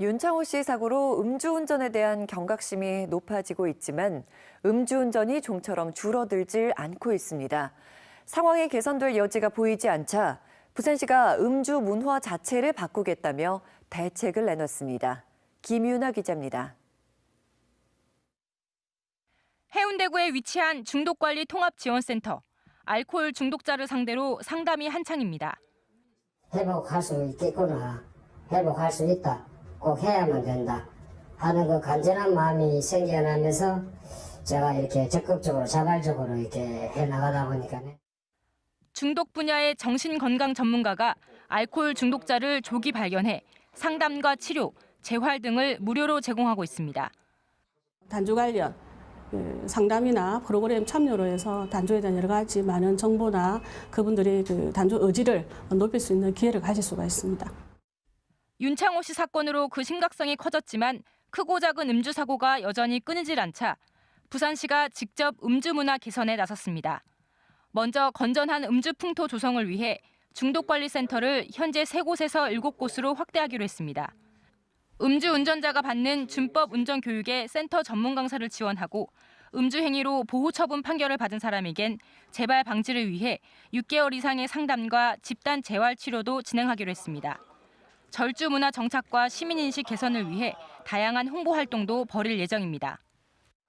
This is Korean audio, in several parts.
윤창호 씨 사고로 음주운전에 대한 경각심이 높아지고 있지만 음주운전이 좀처럼 줄어들질 않고 있습니다. 상황이 개선될 여지가 보이지 않자 부산시가 음주 문화 자체를 바꾸겠다며 대책을 내놨습니다. 김유나 기자입니다. 해운대구에 위치한 중독관리 통합지원센터. 알코올 중독자를 상대로 상담이 한창입니다. 회복할 수 있겠구나. 회복할 수 있다. 꼭 해야만 된다. 하는 그 간절한 마음이 생겨나면서 제가 이렇게 적극적으로 자발적으로 이렇게 해 나가다 보니까 중독 분야의 정신건강 전문가가 알코올 중독자를 조기 발견해 상담과 치료, 재활 등을 무료로 제공하고 있습니다. 단주 관련 그 상담이나 프로그램 참여로 해서 단주에 대한 여러 가지 많은 정보나 그분들의 그 단주 의지를 높일 수 있는 기회를 가질 수가 있습니다. 윤창호 씨 사건으로 그 심각성이 커졌지만 크고 작은 음주 사고가 여전히 끊이질 않자 부산시가 직접 음주 문화 개선에 나섰습니다. 먼저 건전한 음주 풍토 조성을 위해 중독관리센터를 현재 세 곳에서 일곱 곳으로 확대하기로 했습니다. 음주 운전자가 받는 준법 운전 교육에 센터 전문 강사를 지원하고 음주 행위로 보호 처분 판결을 받은 사람에겐 재발 방지를 위해 6개월 이상의 상담과 집단 재활 치료도 진행하기로 했습니다. 절주 문화 정착과 시민 인식 개선을 위해 다양한 홍보 활동도 벌일 예정입니다.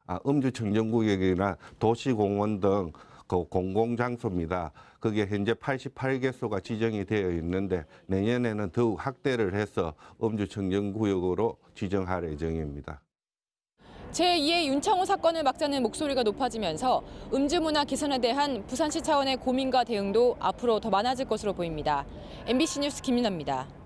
아, 음주 청정구역이나 도시공원 등 그 공공장소입니다. 그게 현재 88개소가 지정이 되어 있는데 내년에는 더욱 확대를 해서 음주 청정구역으로 지정할 예정입니다. 제2의 윤창호 사건을 막자는 목소리가 높아지면서 음주 문화 개선에 대한 부산시 차원의 고민과 대응도 앞으로 더 많아질 것으로 보입니다. MBC 뉴스 김윤아입니다.